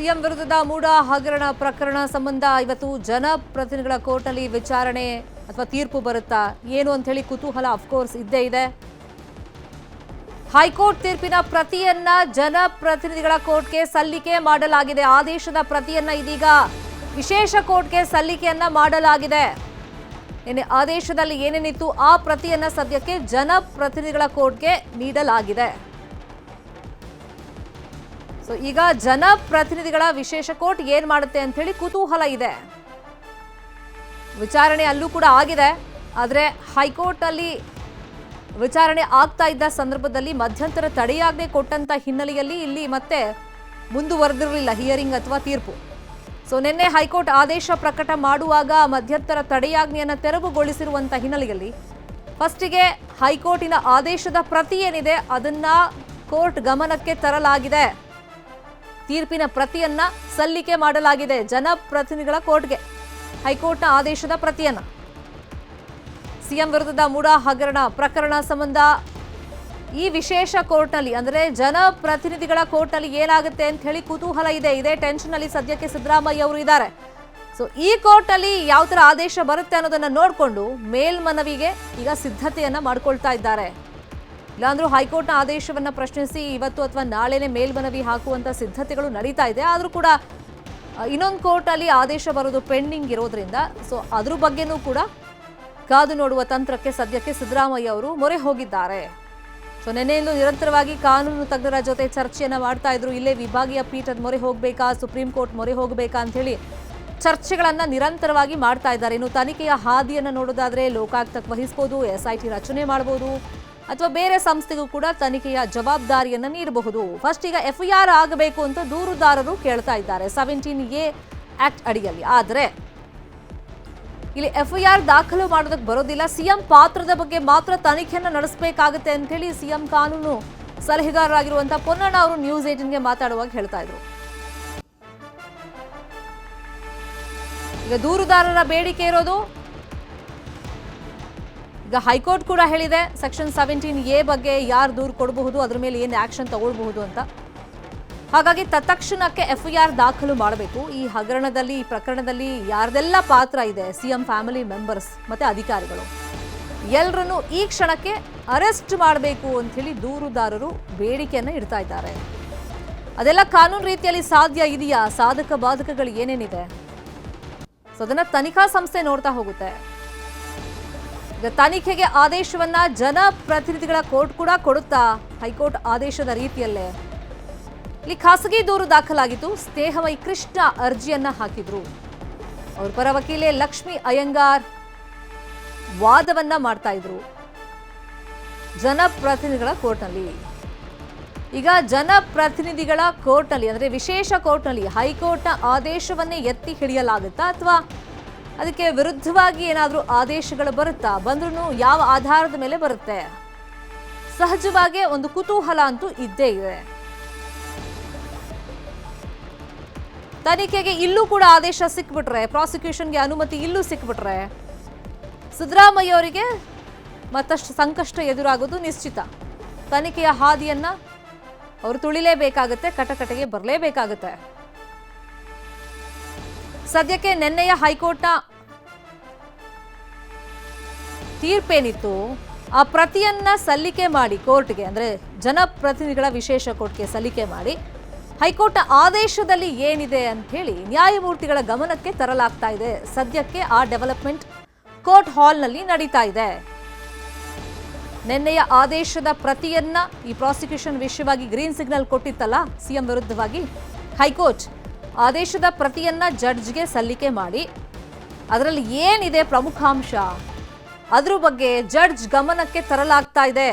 CM ವಿರುದ್ಧದ ಮೂಡ ಹಗರಣ ಪ್ರಕರಣ ಸಂಬಂಧ ಇವತ್ತು ಜನಪ್ರತಿನಿಧಿಗಳ ಕೋರ್ಟ್ನಲ್ಲಿ ವಿಚಾರಣೆ ಅಥವಾ ತೀರ್ಪು ಬರುತ್ತಾ ಏನು ಅಂತ ಹೇಳಿ ಕುತೂಹಲ ಅಫ್ಕೋರ್ಸ್ ಇದ್ದೇ ಇದೆ. ಹೈಕೋರ್ಟ್ ತೀರ್ಪಿನ ಪ್ರತಿಯನ್ನ ಜನಪ್ರತಿನಿಧಿಗಳ ಕೋರ್ಟ್ಗೆ ಸಲ್ಲಿಕೆ ಮಾಡಲಾಗಿದೆ. ಆದೇಶದ ಪ್ರತಿಯನ್ನ ಇದೀಗ ವಿಶೇಷ ಕೋರ್ಟ್ಗೆ ಸಲ್ಲಿಕೆಯನ್ನ ಮಾಡಲಾಗಿದೆ. ಆದೇಶದಲ್ಲಿ ಏನೇನಿತ್ತು ಆ ಪ್ರತಿಯನ್ನ ಸದ್ಯಕ್ಕೆ ಜನಪ್ರತಿನಿಧಿಗಳ ಕೋರ್ಟ್ಗೆ ನೀಡಲಾಗಿದೆ. ಸೊ ಈಗ ಜನಪ್ರತಿನಿಧಿಗಳ ವಿಶೇಷ ಕೋರ್ಟ್ ಏನ್ ಮಾಡುತ್ತೆ ಅಂತ ಹೇಳಿ ಕುತೂಹಲ ಇದೆ. ವಿಚಾರಣೆ ಅಲ್ಲೂ ಕೂಡ ಆಗಿದೆ. ಆದರೆ ಹೈಕೋರ್ಟ್ ಅಲ್ಲಿ ವಿಚಾರಣೆ ಆಗ್ತಾ ಇದ್ದ ಸಂದರ್ಭದಲ್ಲಿ ಮಧ್ಯಂತರ ತಡೆಯಾಜ್ಞೆ ಕೊಟ್ಟಂತ ಹಿನ್ನೆಲೆಯಲ್ಲಿ ಇಲ್ಲಿ ಮತ್ತೆ ಮುಂದುವರೆದಿರಲಿಲ್ಲ ಹಿಯರಿಂಗ್ ಅಥವಾ ತೀರ್ಪು. ಸೊ ನಿನ್ನೆ ಹೈಕೋರ್ಟ್ ಆದೇಶ ಪ್ರಕಟ ಮಾಡುವಾಗ ಮಧ್ಯಂತರ ತಡೆಯಾಜ್ಞೆಯನ್ನು ತೆರವುಗೊಳಿಸಿರುವಂತ ಹಿನ್ನೆಲೆಯಲ್ಲಿ ಫಸ್ಟಿಗೆ ಹೈಕೋರ್ಟಿನ ಆದೇಶದ ಪ್ರತಿ ಏನಿದೆ ಅದನ್ನ ಕೋರ್ಟ್ ಗಮನಕ್ಕೆ ತರಲಾಗಿದೆ. ತೀರ್ಪಿನ ಪ್ರತಿಯನ್ನ ಸಲ್ಲಿಕೆ ಮಾಡಲಾಗಿದೆ ಜನಪ್ರತಿನಿಧಿಗಳ ಕೋರ್ಟ್ಗೆ. ಹೈಕೋರ್ಟ್ನ ಆದೇಶದ ಪ್ರತಿಯನ್ನ. ಸಿಎಂ ವಿರುದ್ಧದ ಮೂಡ ಹಗರಣ ಪ್ರಕರಣ ಸಂಬಂಧ ಈ ವಿಶೇಷ ಕೋರ್ಟ್ನಲ್ಲಿ, ಅಂದರೆ ಜನಪ್ರತಿನಿಧಿಗಳ ಕೋರ್ಟ್ನಲ್ಲಿ ಏನಾಗುತ್ತೆ ಅಂತ ಹೇಳಿ ಕುತೂಹಲ ಇದೆ. ಇದೇ ಟೆನ್ಷನ್ ಅಲ್ಲಿ ಸದ್ಯಕ್ಕೆ ಸಿದ್ದರಾಮಯ್ಯ ಅವರು ಇದ್ದಾರೆ. ಸೊ ಈ ಕೋರ್ಟಲ್ಲಿ ಯಾವ ಥರ ಆದೇಶ ಬರುತ್ತೆ ಅನ್ನೋದನ್ನ ನೋಡಿಕೊಂಡು ಮೇಲ್ಮನವಿಗೆ ಈಗ ಸಿದ್ಧತೆಯನ್ನ ಮಾಡ್ಕೊಳ್ತಾ ಇದ್ದಾರೆ. ಇಲ್ಲಾಂದ್ರೂ ಹೈಕೋರ್ಟ್ನ ಆದೇಶವನ್ನು ಪ್ರಶ್ನಿಸಿ ಇವತ್ತು ಅಥವಾ ನಾಳೆನೆ ಮೇಲ್ಮನವಿ ಹಾಕುವಂತ ಸಿದ್ಧತೆಗಳು ನಡೀತಾ ಇದೆ. ಆದರೂ ಕೂಡ ಇನ್ನೊಂದು ಕೋರ್ಟಲ್ಲಿ ಆದೇಶ ಬರೋದು ಪೆಂಡಿಂಗ್ ಇರೋದ್ರಿಂದ, ಸೊ ಅದ್ರ ಬಗ್ಗೆನೂ ಕೂಡ ಕಾದು ನೋಡುವ ತಂತ್ರಕ್ಕೆ ಸದ್ಯಕ್ಕೆ ಸಿದ್ದರಾಮಯ್ಯ ಅವರು ಮೊರೆ ಹೋಗಿದ್ದಾರೆ. ಸೊ ನಿನ್ನೆಯಿಂದ ನಿರಂತರವಾಗಿ ಕಾನೂನು ತಜ್ಞರ ಜೊತೆ ಚರ್ಚೆಯನ್ನು ಮಾಡ್ತಾ ಇದ್ರು. ಇಲ್ಲೇ ವಿಭಾಗೀಯ ಪೀಠದ ಮೊರೆ ಹೋಗಬೇಕಾ, ಸುಪ್ರೀಂ ಕೋರ್ಟ್ ಮೊರೆ ಹೋಗಬೇಕಾ ಅಂತ ಹೇಳಿ ಚರ್ಚೆಗಳನ್ನ ನಿರಂತರವಾಗಿ ಮಾಡ್ತಾ ಇದ್ದಾರೆ. ಇನ್ನು ತನಿಖೆಯ ಹಾದಿಯನ್ನು ನೋಡೋದಾದ್ರೆ ಲೋಕಾಯುಕ್ತಕ್ಕೆ ವಹಿಸ್ಬೋದು ಎಸ್ ಐ ಟಿ ರಚನೆ ಮಾಡಬಹುದು ಅಥವಾ ಬೇರೆ ಸಂಸ್ಥೆಗೂ ಕೂಡ ತನಿಖೆಯ ಜವಾಬ್ದಾರಿಯನ್ನು ನೀಡಬಹುದು. ಫಸ್ಟ್ ಈಗ ಎಫ್ಐಆರ್ ಆಗಬೇಕು ಅಂತ ದೂರುದಾರರು ಕೇಳ್ತಾ ಇದ್ದಾರೆ. ಸೆವೆಂಟೀನ್ ಎ ಆಕ್ಟ್ ಅಡಿಯಲ್ಲಿ. ಆದರೆ ಇಲ್ಲಿ ಎಫ್ಐಆರ್ ದಾಖಲು ಮಾಡೋದಕ್ಕೆ ಬರೋದಿಲ್ಲ. ಸಿಎಂ ಪಾತ್ರದ ಬಗ್ಗೆ ಮಾತ್ರ ತನಿಖೆಯನ್ನು ನಡೆಸಬೇಕಾಗುತ್ತೆ ಅಂತ ಹೇಳಿ ಸಿಎಂ ಕಾನೂನು ಸಲಹೆಗಾರರಾಗಿರುವಂತಹ ಪೊನ್ನಣ್ಣ ಅವರು ನ್ಯೂಸ್ ಏಟಿನ್ಗೆ ಮಾತಾಡುವಾಗ ಹೇಳ್ತಾ ಇದ್ರು. ಈಗ ದೂರುದಾರರ ಬೇಡಿಕೆ ಇರೋದು ಈಗ ಹೈಕೋರ್ಟ್ ಕೂಡ ಹೇಳಿದೆ, ಸೆಕ್ಷನ್ ಸೆವೆಂಟೀನ್ ಎ ಬಗ್ಗೆ ಯಾರು ದೂರು ಕೊಡಬಹುದು, ಅದ್ರ ಮೇಲೆ ಏನು ಆಕ್ಷನ್ ತಗೊಳ್ಬಹುದು ಅಂತ. ಹಾಗಾಗಿ ತತ್ಕ್ಷಣಕ್ಕೆ ಎಫ್ಐಆರ್ ದಾಖಲು ಮಾಡಬೇಕು. ಈ ಹಗರಣದಲ್ಲಿ, ಈ ಪ್ರಕರಣದಲ್ಲಿ ಯಾರ್ದೆಲ್ಲ ಪಾತ್ರ ಇದೆ, ಸಿಎಂ ಫ್ಯಾಮಿಲಿ ಮೆಂಬರ್ಸ್ ಮತ್ತೆ ಅಧಿಕಾರಿಗಳು. ಎಲ್ಲರನ್ನು ಈ ಕ್ಷಣಕ್ಕೆ ಅರೆಸ್ಟ್ ಮಾಡಬೇಕು ಅಂತ ಹೇಳಿ ದೂರುದಾರರು ಬೇಡಿಕೆಯನ್ನು ಇಡ್ತಾ ಇದ್ದಾರೆ. ಅದೆಲ್ಲ ಕಾನೂನು ರೀತಿಯಲ್ಲಿ ಸಾಧ್ಯ ಇದೆಯಾ? ಸಾಧಕ ಬಾಧಕಗಳು ಏನೇನಿದೆ? ಸೊ, ಅದನ್ನ ತನಿಖಾ ಸಂಸ್ಥೆ ನೋಡ್ತಾ ಹೋಗುತ್ತೆ. ತನಿಖೆಗೆ ಆದೇಶವನ್ನ ಜನಪ್ರತಿನಿಧಿಗಳ ಕೋರ್ಟ್ ಕೂಡ ಕೊಡುತ್ತಾ ಹೈಕೋರ್ಟ್ ಆದೇಶದ ರೀತಿಯಲ್ಲೇ. ಇಲ್ಲಿ ಖಾಸಗಿ ದೂರು ದಾಖಲಾಗಿತ್ತು ಸ್ನೇಹವೈ ಕೃಷ್ಣ ಅರ್ಜಿಯನ್ನ ಹಾಕಿದ್ರು. ಅವ್ರ ಪರ ವಕೀಲೆ ಲಕ್ಷ್ಮಿ ಅಯ್ಯಂಗಾರ್ ವಾದವನ್ನ ಮಾಡ್ತಾ ಇದ್ರು. ಜನಪ್ರತಿನಿಧಿಗಳ ಕೋರ್ಟ್ನಲ್ಲಿ. ಈಗ ಜನಪ್ರತಿನಿಧಿಗಳ ಕೋರ್ಟ್ನಲ್ಲಿ, ಅಂದ್ರೆ ವಿಶೇಷ ಕೋರ್ಟ್ನಲ್ಲಿ ಹೈಕೋರ್ಟ್ನ ಆದೇಶವನ್ನೇ ಎತ್ತಿ ಹಿಡಿಯಲಾಗುತ್ತಾ ಅಥವಾ ಅದಕ್ಕೆ ವಿರುದ್ಧವಾಗಿ ಏನಾದರೂ ಆದೇಶಗಳು ಬರುತ್ತಾ? ಬಂದ್ರೂ ಯಾವ ಆಧಾರದ ಮೇಲೆ ಬರುತ್ತೆ? ಸಹಜವಾಗಿ ಒಂದು ಕುತೂಹಲ ಅಂತೂ ಇದ್ದೇ ಇದೆ. ತನಿಖೆಗೆ ಇಲ್ಲೂ ಕೂಡ ಆದೇಶ ಸಿಕ್ಬಿಟ್ರೆ, ಪ್ರಾಸಿಕ್ಯೂಷನ್ಗೆ ಅನುಮತಿ ಇಲ್ಲೂ ಸಿಕ್ಬಿಟ್ರೆ, ಸಿದ್ದರಾಮಯ್ಯ ಅವರಿಗೆ ಮತ್ತಷ್ಟು ಸಂಕಷ್ಟ ಎದುರಾಗೋದು ನಿಶ್ಚಿತ. ತನಿಖೆಯ ಹಾದಿಯನ್ನ ಅವರು ತುಳಿಲೇಬೇಕಾಗುತ್ತೆ, ಕಟಕಟೆಗೆ ಬರಲೇಬೇಕಾಗುತ್ತೆ. ಸದ್ಯಕ್ಕೆ ನಿನ್ನೆಯ ಹೈಕೋರ್ಟ್ನ ತೀರ್ಪೇನಿತ್ತು, ಆ ಪ್ರತಿಯನ್ನ ಸಲ್ಲಿಕೆ ಮಾಡಿ ಕೋರ್ಟ್ಗೆ, ಅಂದ್ರೆ ಜನಪ್ರತಿನಿಧಿಗಳ ವಿಶೇಷ ಕೋರ್ಟ್ಗೆ ಸಲ್ಲಿಕೆ ಮಾಡಿ, ಹೈಕೋರ್ಟ್ ಆದೇಶದಲ್ಲಿ ಏನಿದೆ ಅಂತ ಹೇಳಿ ನ್ಯಾಯಮೂರ್ತಿಗಳ ಗಮನಕ್ಕೆ ತರಲಾಗ್ತಾ ಇದೆ. ಸದ್ಯಕ್ಕೆ ಆ ಡೆವಲಪ್ಮೆಂಟ್ ಕೋರ್ಟ್ ಹಾಲ್ನಲ್ಲಿ ನಡೀತಾ ಇದೆ. ನಿನ್ನೆಯ ಆದೇಶದ ಪ್ರತಿಯನ್ನ ಈ ಪ್ರಾಸಿಕ್ಯೂಷನ್ ವಿಷಯವಾಗಿ ಗ್ರೀನ್ ಸಿಗ್ನಲ್ ಕೊಟ್ಟಿತ್ತಲ್ಲ, ಸಿಎಂ ವಿರುದ್ಧವಾಗಿ ಹೈಕೋರ್ಟ್ ಆದೇಶದ ಪ್ರತಿಯನ್ನ ಜಡ್ಜ್ಗೆ ಸಲ್ಲಿಕೆ ಮಾಡಿ. ಅದರಲ್ಲಿ ಏನಿದೆ ಪ್ರಮುಖಾಂಶ? ಅದ್ರ ಬಗ್ಗೆ ಜಡ್ಜ್ ಗಮನಕ್ಕೆ ತರಲಾಗ್ತಾ ಇದೆ.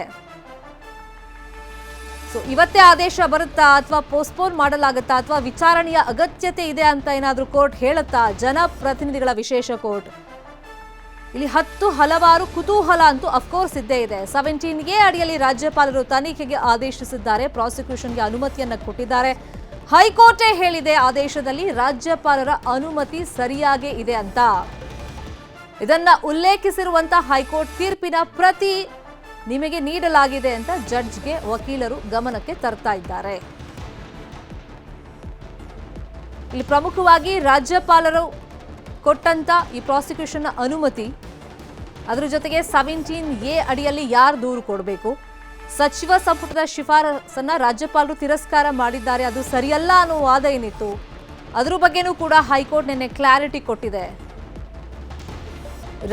ಸೊ ಇವತ್ತೇ ಆದೇಶ ಬರುತ್ತಾ ಅಥವಾ ಪೋಸ್ಟ್ಪೋನ್ ಮಾಡಲಾಗುತ್ತಾ ಅಥವಾ ವಿಚಾರಣೆಯ ಅಗತ್ಯತೆ ಇದೆ ಅಂತ ಏನಾದರೂ ಕೋರ್ಟ್ ಹೇಳುತ್ತಾ? ಜನಪ್ರತಿನಿಧಿಗಳ ವಿಶೇಷ ಕೋರ್ಟ್ ಇಲ್ಲಿ ಹತ್ತು ಹಲವಾರು ಕುತೂಹಲ ಅಂತೂ ಅಫ್ಕೋರ್ಸ್ ಇದ್ದೇ ಇದೆ. ಸೆವೆಂಟೀನ್ ಎ ಅಡಿಯಲ್ಲಿ ರಾಜ್ಯಪಾಲರು ತನಿಖೆಗೆ ಆದೇಶಿಸಿದ್ದಾರೆ. ಪ್ರಾಸಿಕ್ಯೂಷನ್ಗೆ ಅನುಮತಿಯನ್ನ ಕೊಟ್ಟಿದ್ದಾರೆ. ಹೈಕೋರ್ಟೇ ಹೇಳಿದೆ ಆದೇಶದಲ್ಲಿ ರಾಜ್ಯಪಾಲರ ಅನುಮತಿ ಸರಿಯಾಗೇ ಇದೆ ಅಂತ. ಇದನ್ನ ಉಲ್ಲೇಖಿಸಿರುವಂತಹ ಹೈಕೋರ್ಟ್ ತೀರ್ಪಿನ ಪ್ರತಿ ನಿಮಗೆ ನೀಡಲಾಗಿದೆ ಅಂತ ಜಡ್ಜ್ಗೆ ವಕೀಲರು ಗಮನಕ್ಕೆ ತರ್ತಾ ಇದ್ದಾರೆ. ಇಲ್ಲಿ ಪ್ರಮುಖವಾಗಿ ರಾಜ್ಯಪಾಲರು ಕೊಟ್ಟಂತ ಈ ಪ್ರಾಸಿಕ್ಯೂಷನ್ ಅನುಮತಿ, ಅದರ ಜೊತೆಗೆ ಸೆವೆಂಟೀನ್ ಎ ಅಡಿಯಲ್ಲಿ ಯಾರು ದೂರು ಕೊಡಬೇಕು, ಸಚಿವ ಸಂಪುಟದ ಶಿಫಾರಸನ್ನ ರಾಜ್ಯಪಾಲರು ತಿರಸ್ಕಾರ ಮಾಡಿದ್ದಾರೆ, ಅದು ಸರಿಯಲ್ಲ ಅನ್ನೋ ವಾದ ಏನಿತ್ತು, ಅದ್ರ ಬಗ್ಗೆನೂ ಕೂಡ ಹೈಕೋರ್ಟ್ ನಿನ್ನೆ ಕ್ಲಾರಿಟಿ ಕೊಟ್ಟಿದೆ.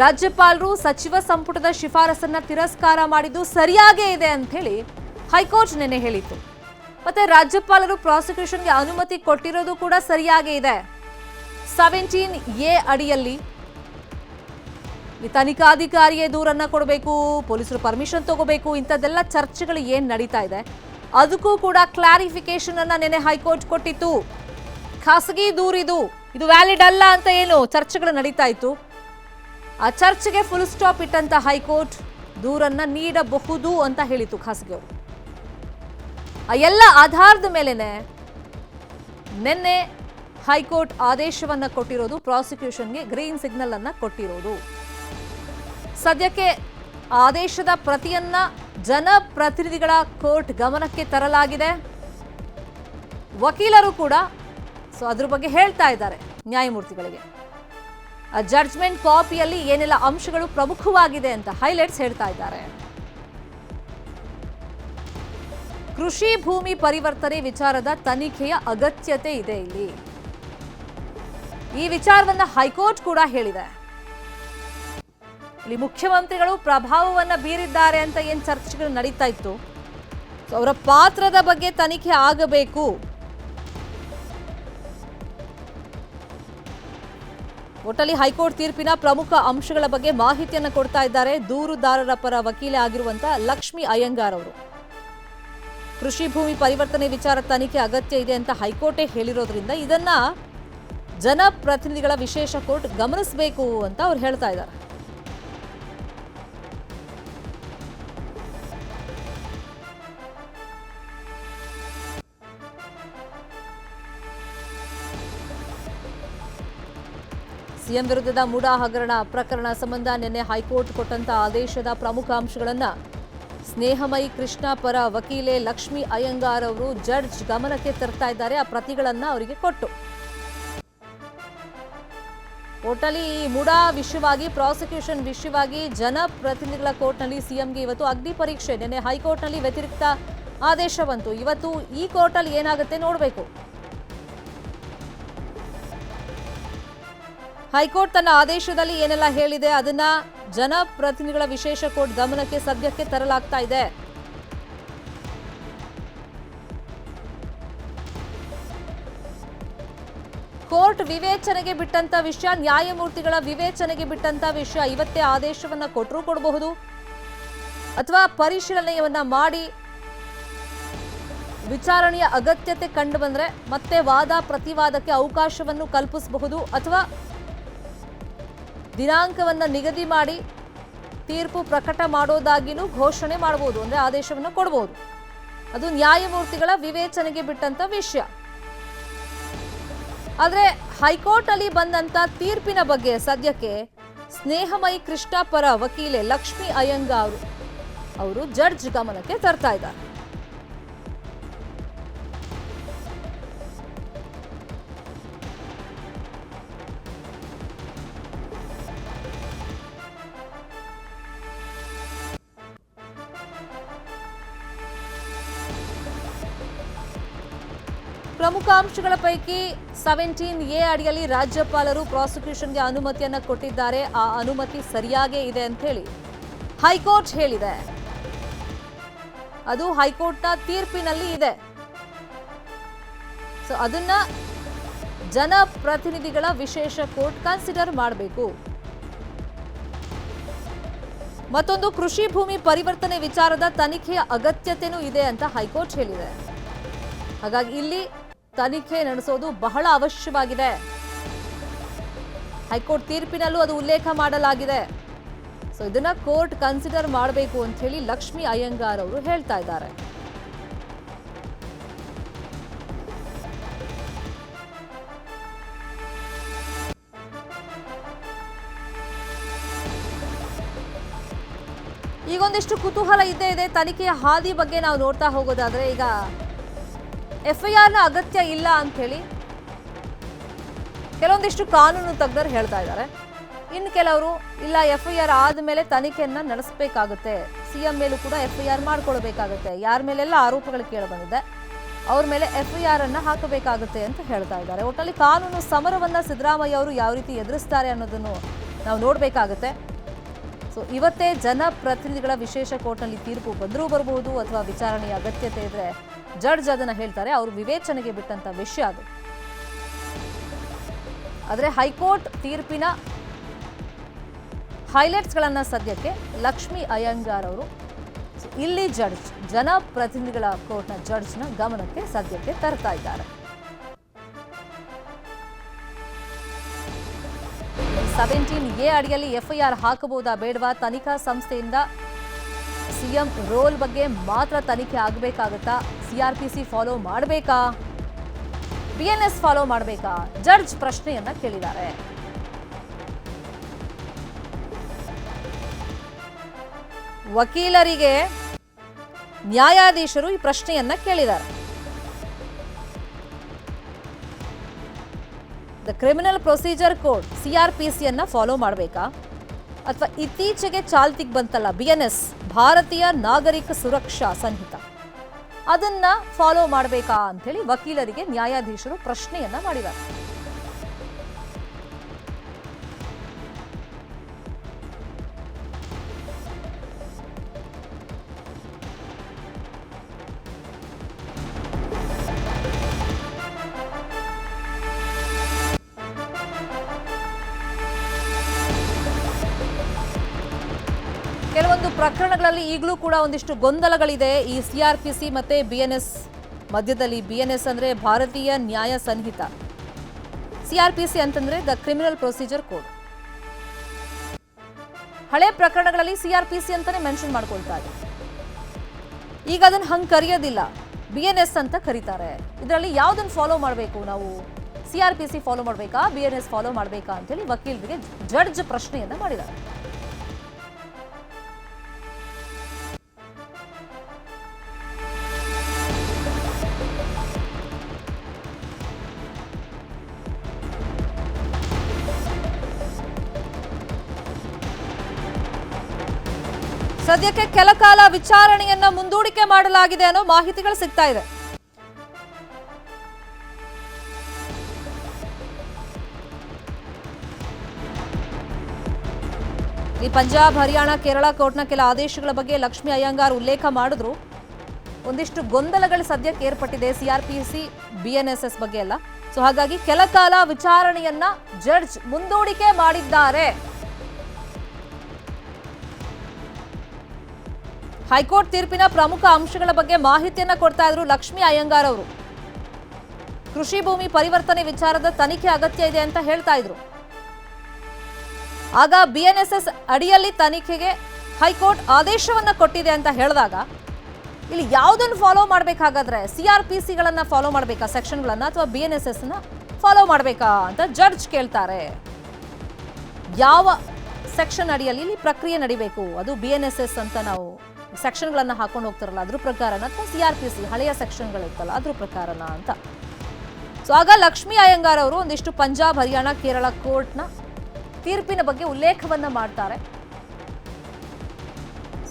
ರಾಜ್ಯಪಾಲರು ಸಚಿವ ಸಂಪುಟದ ಶಿಫಾರಸನ್ನ ತಿರಸ್ಕಾರ ಮಾಡಿದ್ದು ಸರಿಯಾಗೇ ಇದೆ ಅಂತ ಹೇಳಿ ಹೈಕೋರ್ಟ್ ನಿನ್ನೆ ಹೇಳಿತ್ತು. ಮತ್ತೆ ರಾಜ್ಯಪಾಲರು ಪ್ರಾಸಿಕ್ಯೂಷನ್ಗೆ ಅನುಮತಿ ಕೊಟ್ಟಿರೋದು ಕೂಡ ಸರಿಯಾಗೇ ಇದೆ. ಸೆವೆಂಟೀನ್ ಎ ಅಡಿಯಲ್ಲಿ ತನಿಖಾಧಿಕಾರಿಯೇ ದೂರನ್ನ ಕೊಡಬೇಕು, ಪೊಲೀಸರು ಪರ್ಮಿಷನ್ ತಗೋಬೇಕು, ಇಂಥದ್ದೆಲ್ಲ ಚರ್ಚೆಗಳು ಏನ್ ನಡೀತಾ ಇದೆ. ಅದಕ್ಕೂ ಕೂಡ ಕ್ಲಾರಿಫಿಕೇಶನ್ ಅನ್ನ ನೆನೆ ಹೈಕೋರ್ಟ್ ಕೊಟ್ಟಿತ್ತು. ಖಾಸಗಿ ದೂರಿದು, ಇದು ವ್ಯಾಲಿಡ್ ಅಲ್ಲ ಅಂತ ಏನು ಚರ್ಚೆಗಳು ನಡೀತಾ ಇತ್ತು. ಆ ಚರ್ಚ್ಗೆ ಫುಲ್ ಸ್ಟಾಪ್ ಇಟ್ಟಂತ ಹೈಕೋರ್ಟ್ ದೂರನ್ನ ನೀಡಬಹುದು ಅಂತ ಹೇಳಿತು ಖಾಸಗಿಯವರು. ಆ ಎಲ್ಲ ಆಧಾರದ ಮೇಲೆನೆ ನಿನ್ನೆ ಹೈಕೋರ್ಟ್ ಆದೇಶವನ್ನ ಕೊಟ್ಟಿರೋದು, ಪ್ರಾಸಿಕ್ಯೂಷನ್ಗೆ ಗ್ರೀನ್ ಸಿಗ್ನಲ್ ಅನ್ನ ಕೊಟ್ಟಿರೋದು. ಸದ್ಯಕ್ಕೆ ಆದೇಶದ ಪ್ರತಿಯನ್ನ ಜನಪ್ರತಿನಿಧಿಗಳ ಕೋರ್ಟ್ ಗಮನಕ್ಕೆ ತರಲಾಗಿದೆ. ವಕೀಲರು ಕೂಡ ಸೊ ಅದ್ರ ಬಗ್ಗೆ ಹೇಳ್ತಾ ಇದ್ದಾರೆ ನ್ಯಾಯಮೂರ್ತಿಗಳಿಗೆ. ಜಡ್ಜ್ಮೆಂಟ್ ಕಾಪಿಯಲ್ಲಿ ಏನೆಲ್ಲ ಅಂಶಗಳು ಪ್ರಮುಖವಾಗಿದೆ ಅಂತ ಹೈಲೈಟ್ಸ್ ಹೇಳ್ತಾ ಇದ್ದಾರೆ. ಕೃಷಿ ಭೂಮಿ ಪರಿವರ್ತನೆ ವಿಚಾರದ ತನಿಖೆಯ ಅಗತ್ಯತೆ ಇದೆ ಇಲ್ಲಿ. ಈ ವಿಚಾರವನ್ನ ಹೈಕೋರ್ಟ್ ಕೂಡ ಹೇಳಿದೆ. ಇಲ್ಲಿ ಮುಖ್ಯಮಂತ್ರಿಗಳು ಪ್ರಭಾವವನ್ನ ಬೀರಿದ್ದಾರೆ ಅಂತ ಏನು ಚರ್ಚೆಗಳು ನಡೀತಾ ಇತ್ತು? ಅವರ ಪಾತ್ರದ ಬಗ್ಗೆ ತನಿಖೆ ಆಗಬೇಕು. ಒಟ್ಟಲ್ಲಿ ಹೈಕೋರ್ಟ್ ತೀರ್ಪಿನ ಪ್ರಮುಖ ಅಂಶಗಳ ಬಗ್ಗೆ ಮಾಹಿತಿಯನ್ನು ಕೊಡ್ತಾ ಇದ್ದಾರೆ ದೂರುದಾರರ ಪರ ವಕೀಲೆ ಆಗಿರುವಂತಹ ಲಕ್ಷ್ಮಿ ಅಯ್ಯಂಗಾರ್ ಅವರು. ಕೃಷಿ ಭೂಮಿ ಪರಿವರ್ತನೆ ವಿಚಾರ ತನಿಖೆ ಅಗತ್ಯ ಇದೆ ಅಂತ ಹೈಕೋರ್ಟೇ ಹೇಳಿರೋದ್ರಿಂದ ಇದನ್ನ ಜನಪ್ರತಿನಿಧಿಗಳ ವಿಶೇಷ ಕೋರ್ಟ್ ಗಮನಿಸಬೇಕು ಅಂತ ಅವ್ರು ಹೇಳ್ತಾ ಇದ್ದಾರೆ. ಸಿಎಂ ವಿರುದ್ಧದ ಮೂಡಾ ಹಗರಣ ಪ್ರಕರಣ ಸಂಬಂಧ ನಿನ್ನೆ ಹೈಕೋರ್ಟ್ ಕೊಟ್ಟಂತ ಆದೇಶದ ಪ್ರಮುಖ ಅಂಶಗಳನ್ನು ಸ್ನೇಹಮಯಿ ಕೃಷ್ಣ ಪರ ವಕೀಲೆ ಲಕ್ಷ್ಮಿ ಅಯ್ಯಂಗಾರ್ ಅವರು ಜಡ್ಜ್ ಗಮನಕ್ಕೆ ತರ್ತಾ ಇದ್ದಾರೆ. ಆ ಪ್ರತಿಗಳನ್ನು ಅವರಿಗೆ ಕೊಟ್ಟು. ಒಟ್ಟಲ್ಲಿ ಈ ಮುಡಾ ವಿಷಯವಾಗಿ ಪ್ರಾಸಿಕ್ಯೂಷನ್ ವಿಷಯವಾಗಿ ಜನಪ್ರತಿನಿಧಿಗಳ ಕೋರ್ಟ್ನಲ್ಲಿ ಸಿಎಂಗೆ ಇವತ್ತು ಅಗ್ನಿ ಪರೀಕ್ಷೆ. ನಿನ್ನೆ ಹೈಕೋರ್ಟ್ನಲ್ಲಿ ವ್ಯತಿರಿಕ್ತ ಆದೇಶ ಬಂತು ಇವತ್ತು ಈ ಕೋರ್ಟಲ್ಲಿ ಏನಾಗುತ್ತೆ ನೋಡಬೇಕು. ಹೈಕೋರ್ಟ್ ತನ್ನ ಆದೇಶದಲ್ಲಿ ಏನೆಲ್ಲ ಹೇಳಿದೆ, ಅದನ್ನ ಜನಪ್ರತಿನಿಧಿಗಳ ವಿಶೇಷ ಕೋರ್ಟ್ ಗಮನಕ್ಕೆ ಸದ್ಯಕ್ಕೆ ತರಲಾಗ್ತಾ ಇದೆ. ಕೋರ್ಟ್ ವಿವೇಚನೆಗೆ ಬಿಟ್ಟಂತ ವಿಷಯ, ನ್ಯಾಯಮೂರ್ತಿಗಳ ವಿವೇಚನೆಗೆ ಬಿಟ್ಟಂತ ವಿಷಯ, ಇವತ್ತೇ ಆದೇಶವನ್ನ ಕೊಟ್ಟರೂ ಕೊಡಬಹುದು ಅಥವಾ ಪರಿಶೀಲನೆಯನ್ನ ಮಾಡಿ ವಿಚಾರಣೆಯ ಅಗತ್ಯತೆ ಕಂಡು ಬಂದ್ರೆ ಮತ್ತೆ ವಾದ ಪ್ರತಿವಾದಕ್ಕೆ ಅವಕಾಶವನ್ನು ಕಲ್ಪಿಸಬಹುದು ಅಥವಾ ದಿನಾಂಕವನ್ನ ನಿಗದಿ ಮಾಡಿ ತೀರ್ಪು ಪ್ರಕಟ ಮಾಡೋದಾಗಿಯೂ ಘೋಷಣೆ ಮಾಡಬಹುದು ಅಂದರೆ ಆದೇಶವನ್ನು ಕೊಡಬಹುದು ಅದು ನ್ಯಾಯಮೂರ್ತಿಗಳ ವಿವೇಚನೆಗೆ ಬಿಟ್ಟಂತ ವಿಷಯ. ಆದರೆ ಹೈಕೋರ್ಟ್ ಅಲ್ಲಿ ಬಂದಂತ ತೀರ್ಪಿನ ಬಗ್ಗೆ ಸದ್ಯಕ್ಕೆ ಸ್ನೇಹಮಯಿ ಕೃಷ್ಣ ಪರ ವಕೀಲೆ ಲಕ್ಷ್ಮಿ ಅಯ್ಯಂಗಾರ್ ಅವರು ಜಡ್ಜ್ ಗಮನಕ್ಕೆ ತರ್ತಾ ಇದ್ದಾರೆ. ಪ್ರಮುಖ ಅಂಶಗಳ ಪೈಕಿ ಸೆವೆಂಟೀನ್ ಎ ಅಡಿಯಲ್ಲಿ ರಾಜ್ಯಪಾಲರು ಪ್ರಾಸಿಕ್ಯೂಷನ್ಗೆ ಅನುಮತಿಯನ್ನು ಕೊಟ್ಟಿದ್ದಾರೆ. ಆ ಅನುಮತಿ ಸರಿಯಾಗೇ ಇದೆ ಅಂತ ಹೇಳಿ ಹೈಕೋರ್ಟ್ ಹೇಳಿದೆ. ಅದು ಹೈಕೋರ್ಟ್ನ ತೀರ್ಪಿನಲ್ಲಿ ಇದೆ. ಸೊ ಅದನ್ನ ಜನಪ್ರತಿನಿಧಿಗಳ ವಿಶೇಷ ಕೋರ್ಟ್ ಕನ್ಸಿಡರ್ ಮಾಡಬೇಕು. ಮತ್ತೊಂದು ಕೃಷಿ ಭೂಮಿ ಪರಿವರ್ತನೆ ವಿಚಾರದ ತನಿಖೆಯ ಅಗತ್ಯತೆನೂ ಇದೆ ಅಂತ ಹೈಕೋರ್ಟ್ ಹೇಳಿದೆ. ಹಾಗಾಗಿ ಇಲ್ಲಿ ತನಿಖೆ ನಡೆಸೋದು ಬಹಳ ಅವಶ್ಯವಾಗಿದೆ. ಹೈಕೋರ್ಟ್ ತೀರ್ಪಿನಲ್ಲೂ ಅದು ಉಲ್ಲೇಖ ಮಾಡಲಾಗಿದೆ. ಸೊ ಇದನ್ನ ಕೋರ್ಟ್ ಕನ್ಸಿಡರ್ ಮಾಡಬೇಕು ಅಂತ ಹೇಳಿ ಲಕ್ಷ್ಮಿ ಅಯ್ಯಂಗಾರ್ ಅವರು ಹೇಳ್ತಾ ಇದ್ದಾರೆ. ಈಗೊಂದಿಷ್ಟು ಕುತೂಹಲ ಇದ್ದೇ ಇದೆ. ತನಿಖೆಯ ಹಾದಿ ಬಗ್ಗೆ ನಾವು ನೋಡ್ತಾ ಹೋಗೋದಾದ್ರೆ ಈಗ ಎಫ್ ಐ ಆರ್ನ ಅಗತ್ಯ ಇಲ್ಲ ಅಂಥೇಳಿ ಕೆಲವೊಂದಿಷ್ಟು ಕಾನೂನು ತಜ್ಞರು ಹೇಳ್ತಾ ಇದ್ದಾರೆ. ಇನ್ನು ಕೆಲವರು, ಇಲ್ಲ, ಎಫ್ಐಆರ್ ಆದಮೇಲೆ ತನಿಖೆಯನ್ನ ನಡೆಸಬೇಕಾಗುತ್ತೆ. ಸಿ ಎಂ ಮೇಲೂ ಕೂಡ ಎಫ್ಐಆರ್ ಮಾಡ್ಕೊಳ್ಬೇಕಾಗುತ್ತೆ. ಯಾರ ಮೇಲೆಲ್ಲ ಆರೋಪಗಳು ಕೇಳಿ ಬಂದಿದೆ ಅವ್ರ ಮೇಲೆ ಎಫ್ಐಆರ್ ಅನ್ನು ಆರ್ ಅನ್ನ ಹಾಕಬೇಕಾಗುತ್ತೆ ಅಂತ ಹೇಳ್ತಾ ಇದ್ದಾರೆ. ಒಟ್ಟಲ್ಲಿ ಕಾನೂನು ಸಮರವನ್ನ ಸಿದ್ದರಾಮಯ್ಯ ಅವರು ಯಾವ ರೀತಿ ಎದುರಿಸ್ತಾರೆ ಅನ್ನೋದನ್ನು ನಾವು ನೋಡಬೇಕಾಗುತ್ತೆ. ಸೊ ಇವತ್ತೇ ಜನಪ್ರತಿನಿಧಿಗಳ ವಿಶೇಷ ಕೋರ್ಟ್ನಲ್ಲಿ ತೀರ್ಪು ಬಂದರೂ ಬರಬಹುದು ಅಥವಾ ವಿಚಾರಣೆಯ ಅಗತ್ಯತೆ ಇದ್ರೆ ಜಡ್ಜ್ ಅದನ್ನ ಹೇಳ್ತಾರೆ. ಅವರು ವಿವೇಚನೆಗೆ ಬಿಟ್ಟಂತ ವಿಷಯ ಅದು. ಆದರೆ ಹೈಕೋರ್ಟ್ ತೀರ್ಪಿನ ಹೈಲೈಟ್ಸ್ಗಳನ್ನು ಸದ್ಯಕ್ಕೆ ಲಕ್ಷ್ಮಿ ಅಯ್ಯಂಗಾರ್ ಅವರು ಇಲ್ಲಿ ಜಡ್ಜ್, ಜನಪ್ರತಿನಿಧಿಗಳ ಕೋರ್ಟ್ನ ಜಡ್ಜ್ನ ಗಮನಕ್ಕೆ ಸದ್ಯಕ್ಕೆ ತರ್ತಾ ಇದ್ದಾರೆ. ಸೆವೆಂಟೀನ್ ಎ ಅಡಿಯಲ್ಲಿ ಎಫ್ಐಆರ್ ಹಾಕಬಹುದಾ ಬೇಡವಾ? ತನಿಖಾ ಸಂಸ್ಥೆಯಿಂದ ಸಿಎಂ ರೋಲ್ ಬಗ್ಗೆ ಮಾತ್ರ ತನಿಖೆ ಆಗಬೇಕಾಗುತ್ತಾ? ಸಿಆರ್ಪಿಸಿ ಫಾಲೋ ಮಾಡಬೇಕಾ? ಬಿಎನ್ಎಸ್ ಫಾಲೋ ಮಾಡಬೇಕಾ? ಜಡ್ಜ್ ಪ್ರಶ್ನೆಯನ್ನ ಕೇಳಿದ್ದಾರೆ. ವಕೀಲರಿಗೆ ನ್ಯಾಯಾಧೀಶರು ಈ ಪ್ರಶ್ನೆಯನ್ನ ಕೇಳಿದ್ದಾರೆ. ದ ಕ್ರಿಮಿನಲ್ ಪ್ರೊಸೀಜರ್ ಕೋಡ್ ಸಿಆರ್ಪಿಸಿಯನ್ನ ಫಾಲೋ ಮಾಡಬೇಕಾ? ಅಥವಾ ಇತ್ತೀಚೆಗೆ ಚಾಲ್ತಿಗೆ ಬಂತಲ್ಲ ಬಿ ಎನ್ ಎಸ್ ಭಾರತೀಯ ನಾಗರಿಕ ಸುರಕ್ಷಾ ಸಂಹಿತ. ಅದನ್ನ ಫಾಲೋ ಮಾಡಬೇಕಾ ಅಂಥೇಳಿ ವಕೀಲರಿಗೆ ನ್ಯಾಯಾಧೀಶರು ಪ್ರಶ್ನೆಯನ್ನ ಮಾಡಿದ್ದಾರೆ. ಪ್ರಕರಣಗಳಲ್ಲಿ ಈಗಲೂ ಕೂಡ ಒಂದಿಷ್ಟು ಗೊಂದಲಗಳಿದೆ. ಈ ಸಿಆರ್ಪಿಸಿ ಮತ್ತೆ ಬಿಎನ್ಎಸ್ ಮಧ್ಯದಲ್ಲಿ ಬಿಎನ್ಎಸ್ ಅಂದ್ರೆ ಭಾರತೀಯ ನ್ಯಾಯ ಸಂಹಿತ. ಸಿಆರ್ಪಿಸಿ ಅಂತಂದ್ರೆ ದ ಕ್ರಿಮಿನಲ್ ಪ್ರೊಸೀಜರ್ ಕೋಡ್. ಹಳೆ ಪ್ರಕರಣಗಳಲ್ಲಿ ಸಿಆರ್ಪಿಸಿ ಅಂತಾನೆ ಮೆನ್ಷನ್ ಮಾಡ್ಕೊಳ್ತಾ ಇದೆ. ಈಗ ಅದನ್ನ ಹಂಗ್ ಕರೆಯೋದಿಲ್ಲ. ಬಿಎನ್ಎಸ್ ಎಸ್ ಅಂತ ಕರೀತಾರೆ. ಇದರಲ್ಲಿ ಯಾವ್ದನ್ನ ಫಾಲೋ ಮಾಡಬೇಕು ನಾವು? ಸಿಆರ್ಪಿಸಿ ಫಾಲೋ ಮಾಡಬೇಕಾ? ಬಿಎನ್ಎಸ್ ಎನ್ ಎಸ್ ಫಾಲೋ ಮಾಡಬೇಕಾ ಅಂತೇಳಿ ವಕೀಲರಿಗೆ ಜಡ್ಜ್ ಪ್ರಶ್ನೆಯನ್ನ ಮಾಡಿದ್ದಾರೆ. ಸದ್ಯಕ್ಕೆ ಕೆಲ ಕಾಲ ವಿಚಾರಣೆಯನ್ನ ಮುಂದೂಡಿಕೆ ಮಾಡಲಾಗಿದೆ ಅನ್ನೋ ಮಾಹಿತಿಗಳು ಸಿಗ್ತಾ ಇದೆ. ಈ ಪಂಜಾಬ್, ಹರಿಯಾಣ, ಕೇರಳ ಕೋರ್ಟ್ನ ಕೆಲ ಆದೇಶಗಳ ಬಗ್ಗೆ ಲಕ್ಷ್ಮಿ ಅಯ್ಯಂಗಾರ್ ಉಲ್ಲೇಖ ಮಾಡಿದ್ರು. ಒಂದಿಷ್ಟು ಗೊಂದಲಗಳು ಸದ್ಯಕ್ಕೆ ಏರ್ಪಟ್ಟಿದೆ ಸಿಆರ್ಪಿಸಿ ಬಿಎನ್ಎಸ್ಎಸ್ ಬಗ್ಗೆ ಎಲ್ಲ. ಸೊ ಹಾಗಾಗಿ ಕೆಲ ಕಾಲ ವಿಚಾರಣೆಯನ್ನ ಜಡ್ಜ್ ಮುಂದೂಡಿಕೆ ಮಾಡಿದ್ದಾರೆ. ಹೈಕೋರ್ಟ್ ತೀರ್ಪಿನ ಪ್ರಮುಖ ಅಂಶಗಳ ಬಗ್ಗೆ ಮಾಹಿತಿಯನ್ನ ಕೊಡ್ತಾ ಇದ್ರು ಲಕ್ಷ್ಮಿ ಅಯ್ಯಂಗಾರ್ ಅವರು. ಕೃಷಿ ಭೂಮಿ ಪರಿವರ್ತನೆ ವಿಚಾರದ ತನಿಖೆ ಅಗತ್ಯ ಇದೆ ಅಂತ ಹೇಳ್ತಾ ಇದ್ರು. ಆಗ ಬಿಎನ್ಎಸ್ಎಸ್ ಅಡಿಯಲ್ಲಿ ತನಿಖೆಗೆ ಹೈಕೋರ್ಟ್ ಆದೇಶವನ್ನ ಕೊಟ್ಟಿದೆ ಅಂತ ಹೇಳಿದಾಗ, ಇಲ್ಲಿ ಯಾವುದನ್ನು ಫಾಲೋ ಮಾಡಬೇಕಾಗಾದ್ರೆ ಸಿ ಆರ್ ಪಿ ಸಿಗಳನ್ನ ಫಾಲೋ ಮಾಡಬೇಕಾ ಸೆಕ್ಷನ್ಗಳನ್ನ ಅಥವಾ ಬಿ ಎನ್ ಎಸ್ ಎಸ್ನ ಫಾಲೋ ಮಾಡಬೇಕಾ ಅಂತ ಜಡ್ಜ್ ಕೇಳ್ತಾರೆ. ಯಾವ ಸೆಕ್ಷನ್ ಅಡಿಯಲ್ಲಿ ಇಲ್ಲಿ ಪ್ರಕ್ರಿಯೆ ನಡಿಬೇಕು? ಅದು ಬಿ ಎನ್ ಎಸ್ ಎಸ್ ಅಂತ ನಾವು ಸೆಕ್ಷನ್ಗಳನ್ನ ಹಾಕೊಂಡು ಹೋಗ್ತಾರಲ್ಲ, ಅದ್ರ ಪ್ರಕಾರನ? ಅಥವಾ ಸಿ ಆರ್ ಪಿ ಸಿ ಹಳೆಯ ಸೆಕ್ಷನ್ಗಳಿರ್ತಲ್ಲ ಅದ್ರ ಪ್ರಕಾರನ ಅಂತ. ಸೊ ಆಗ ಲಕ್ಷ್ಮೀ ಅಯ್ಯಂಗಾರ್ ಅವರು ಒಂದಿಷ್ಟು ಪಂಜಾಬ್, ಹರಿಯಾಣ, ಕೇರಳ ಕೋರ್ಟ್ನ ತೀರ್ಪಿನ ಬಗ್ಗೆ ಉಲ್ಲೇಖವನ್ನ ಮಾಡ್ತಾರೆ.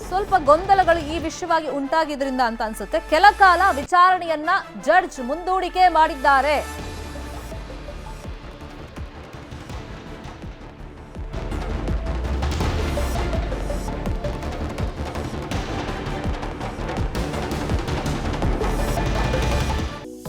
ಸ್ವಲ್ಪ ಗೊಂದಲಗಳು ಈ ವಿಷಯವಾಗಿ ಉಂಟಾಗಿದ್ರಿಂದ ಅಂತ ಅನ್ಸುತ್ತೆ. ಕೆಲ ಕಾಲ ವಿಚಾರಣೆಯನ್ನ ಜಡ್ಜ್ ಮುಂದೂಡಿಕೆ ಮಾಡಿದ್ದಾರೆ.